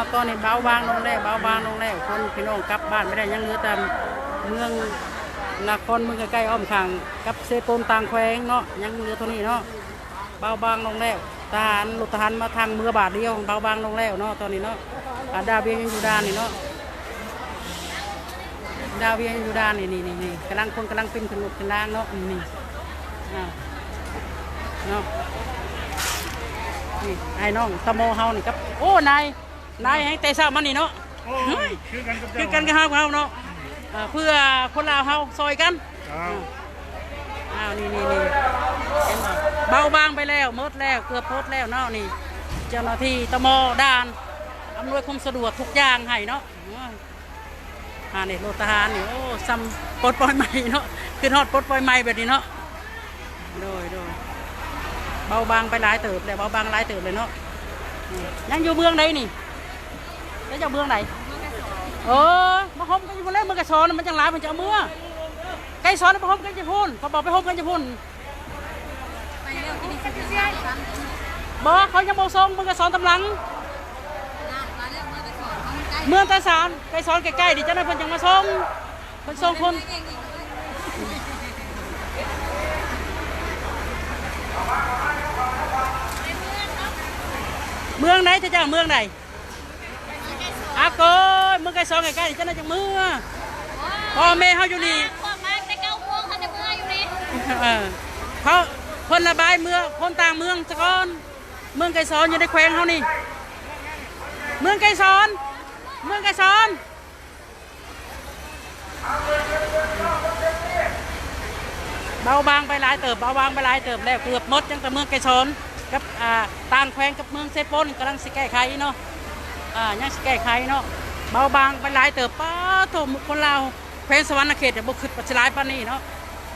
าตอนนี้เบาบางลงแล้วเบาบางลงแล้วคนพี่น้องกลับบ้านไม่ได้ยังเหลือแต่เมืองนครเมืองใกล้ๆอ้อมข้างกับเซโปนต่างแขวงเนาะยังเหลือเท่านี้เนาะเบาบางลงแล้วทหารรถทหารมาทางเมือบาทเดียวเบาบางลงแล้วเนาะตอนนี้เนาะอาดาวเวียงยังอยู่ด้านนี่เนาะดาวเวียงยังอยู่ด้านนี่นี่นี่นี่กำลังคนกำลังเป็นขึ้นรถขึ้นล่างเนาะนี่นี่อ่าเนาะนี่ไอ้น้องตะโมเฮานี่ครับ โอ้นาย นายให้แต่เช้ามันนี่เนาะโอ้ยคือกันกับคือเจ้ากันกับเฮาเฮาเนาะอ่าเพื่อคนลาวเฮาซอยกันครับอ้าวนี่นี่นี่เห็นบ่เบาบางไปแล้วหมดแล้วเกือบหมดแล้วเนาะนี่ เจ้าหน้าที่ตะโมด่านอำนวยความสะดวกทุกอย่างให้เนาะอ่านี่รถทหารนี่โอ้ซ้ำปลดปล่อยใหม่เนาะคือฮอดปลดปล่อยใหม่แบบนี้เนาะโดยโดยเบาบางไปหลายเติบแล้วเบาบางหลายเติบเลยเนาะยังอยู่เมืองไหนนี่ แล้วจะเอาเมืองไหนเออมาหอมกันอยู่บนเล่นเมืองกระชอนมันจังหลายมันจะเอาเมื่อไก่ซ้อนไปหอมกันจะพูนเขาบอกไปหอมกันจะพูนบอกเขายังโมทรงเมืองกระชอนตำลังเมืองตาสารไก่ซ้อนใกล้ๆดิเจ้าหน้าเพิ่นจังมาส่งเพิ่นส่งคนเมืองไหนจะเจ้าเมืองไหน อากยเมืองไก่ซอนใกล้ๆดิเจ้าหน้าจังเมืองพ่อแม่เฮาอยู่นี่พวกมาแต่เก้าพวงเขาจะเมื่ออยู่นี่เออเขาคนระบายเมืองคนต่างเมืองสะก้อนเมืองไก่สอนอยู่ในแขวงเขานี่เมืองไก่สอน เมืองไก่สอนเบาบางไปหลายเติบเบาบางไปหลายเติบแล้วเกือบหมดจังแต่เมืองไก่สอนกับอ่าต่างแขวงกับเมืองเซโปนกำลังสิแก้ไขเนาะ อ่ายังสิแก้ไขเนาะเบาบางไปหลายเติบป้าโถมคนลาแขวงสวรรณเขตจะบุกขึ้นปัจจัยปานนี้เนาะ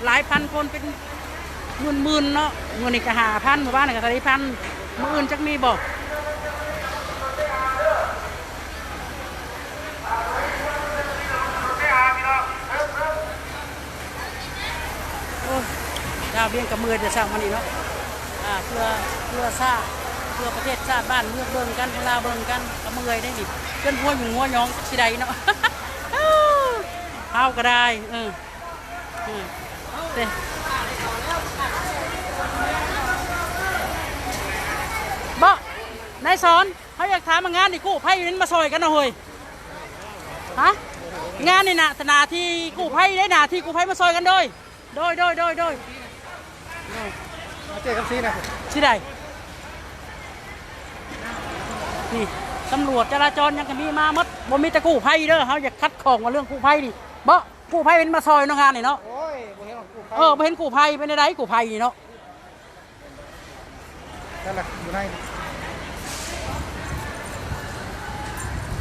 หลายพันคนเป็นหมื่นหมื่นเนาะเงินนี่ก็หาพันหมู่บ้านนี่ก็สาพันมื่ออื่นจักมีบอกดาวเบี้ยกับมือจะสร้างมันนี่เนาะอ่าเพื่อเพื่อชาติ เพื่อประเทศชาติบ้านเมืองเบิ่งกันเวลาเบิ่งกันกับมือได้ดิเพื่อนพวยหมึงงัวยองสิใดเนาะเฮาก็ได้เอออืมเด้บ่นายสอนเขาอยากถามมางานนี่กู้ภัยอยู่นี่มาซอยกันนะเฮ้ยฮะงานนี่นะแต่หนาที่กู้ภัยได้หนาที่กู้ภัยมาซอยกันโดยโดยโดยโดยโดยมาเจอกับซีนะที่ใด นี่ตำรวจจราจรยังก็มีมาหมดบ่มีแต่กู้ภัยเด้อเขาอยากคัดของมาเรื่องกู้ภัยนี่บ่กู้ภัยเป็นมาซอยเนาะงานนี่เนาะโอ้ยบ่เห็นของกูเออบ่เห็นกู้ภัยเป็นอะไรกู้ภัยนี่เนาะนั่นแหละอยู่ใน